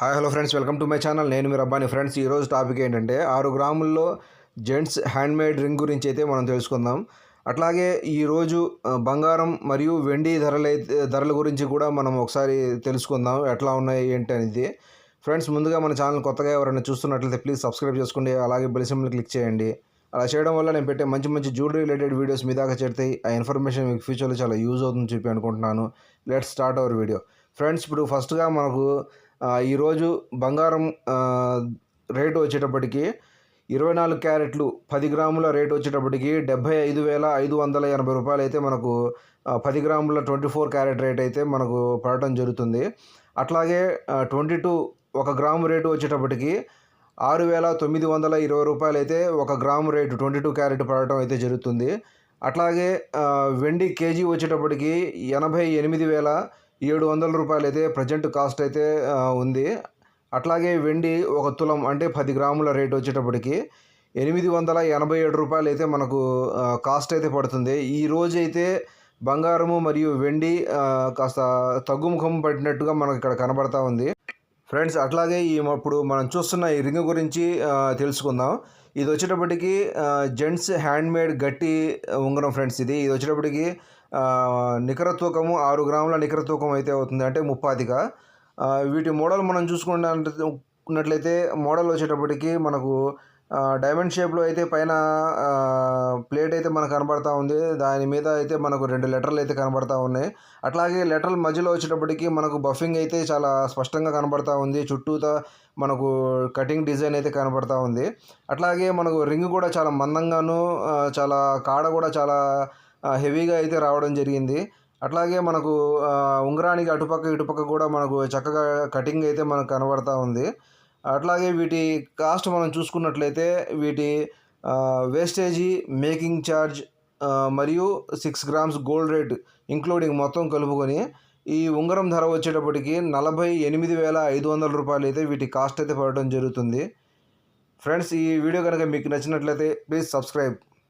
Hi hello friends welcome to my channel. నేను మీరు అబ్బాని friends ఈరోజు టాపిక్ ఏంటంటే ఆరు గ్రాముల్లో జెంట్స్ హ్యాండ్మేడ్ రింగ్ గురించి అయితే మనం తెలుసుకుందాం. అట్లాగే ఈరోజు బంగారం మరియు వెండి ధరలు అయితే ధరల గురించి కూడా మనం ఒకసారి తెలుసుకుందాం. ఎట్లా ఉన్నాయి ఏంటి అనేది. ఫ్రెండ్స్ ముందుగా మన ఛానల్ కొత్తగా ఎవరైనా చూస్తున్నట్లయితే ప్లీజ్ సబ్స్క్రైబ్ చేసుకోండి. అలాగే బెల్ సింబల్ క్లిక్ చేయండి. అలా చేయడం వల్ల నేను పెట్టే మంచి మంచి జ్యువెలరీ రిలేటెడ్ వీడియోస్ మీ దాకా చేరుతాయి. ఆ ఇన్ఫర్మేషన్ మీకు ఫ్యూచర్లో చాలా యూజ్ అవుతుందని చెప్పి అనుకుంటున్నాను. Let start our video. Friends ఇప్పుడు ఫస్ట్గా మనకు ఈరోజు బంగారం రేటు వచ్చేటప్పటికి ఇరవై నాలుగు క్యారెట్లు పది గ్రాముల రేటు వచ్చేటప్పటికి డెబ్బై ఐదు వేల ఐదు వందల ఎనభై రూపాయలు అయితే మనకు పది గ్రాముల ట్వంటీ ఫోర్ క్యారెట్ రేట్ అయితే మనకు పడటం జరుగుతుంది. అట్లాగే ట్వంటీ టూ ఒక గ్రాము రేటు వచ్చేటప్పటికి ఆరు వేల తొమ్మిది వందల ఇరవై రూపాయలు అయితే ఒక gram rate twenty two carat పడటం అయితే జరుగుతుంది. అట్లాగే వెండి కేజీ వచ్చేటప్పటికి ఎనభై ఎనిమిది వేల ఏడు వందల రూపాయలు అయితే ప్రజెంట్ కాస్ట్ అయితే ఉంది. అట్లాగే వెండి ఒక తులం అంటే పది గ్రాముల రేట్ వచ్చేటప్పటికి ఎనిమిది వందల ఎనభై ఏడు రూపాయలు అయితే మనకు కాస్ట్ అయితే పడుతుంది. ఈ రోజు అయితే బంగారము మరియు వెండి కాస్త తగ్గుముఖం పట్టినట్టుగా మనకు ఇక్కడ కనబడతా ఉంది. ఫ్రెండ్స్ అట్లాగే ఈ ఇప్పుడు మనం చూస్తున్న ఈ రింగ్ గురించి తెలుసుకుందాం. ఇది వచ్చేటప్పటికి జెంట్స్ హ్యాండ్మేడ్ గట్టి ఉంగరం ఫ్రెండ్స్ ఇది. ఇది వచ్చేటప్పటికి నికర తూకము ఆరు గ్రాముల నికర తూకం అయితే అవుతుంది. అంటే ముప్పాతిగా వీటి మోడల్ మనం చూసుకున్నట్లయితే మోడల్ వచ్చేటప్పటికి మనకు డైమండ్ షేప్లో అయితే పైన ప్లేట్ అయితే మనకు కనబడతా ఉంది. దాని మీద అయితే మనకు రెండు లెటర్లు అయితే కనబడతా ఉన్నాయి. అట్లాగే లెటర్ల మధ్యలో వచ్చేటప్పటికి మనకు బఫింగ్ అయితే చాలా స్పష్టంగా కనబడతా ఉంది. చుట్టూతా మనకు కటింగ్ డిజైన్ అయితే కనబడతా ఉంది. అట్లాగే మనకు రింగ్ కూడా చాలా మందంగాను చాలా కాడ కూడా చాలా హెవీగా అయితే రావడం జరిగింది. అట్లాగే మనకు ఉంగరానికి అటుపక్క ఇటుపక్క కూడా మనకు చక్కగా కటింగ్ అయితే మనకు కనబడతా ఉంది. అట్లాగే వీటి కాస్ట్ మనం చూసుకున్నట్లయితే వీటి వేస్టేజీ మేకింగ్ ఛార్జ్ మరియు six grams gold rate including మొత్తం కలుపుకొని ఈ ఉంగరం ధర వచ్చేటప్పటికి నలభై ఎనిమిది వేల ఐదు వందల రూపాయలు అయితే వీటి కాస్ట్ అయితే పడటం జరుగుతుంది. ఫ్రెండ్స్ ఈ వీడియో కనుక మీకు నచ్చినట్లయితే ప్లీజ్ సబ్స్క్రైబ్.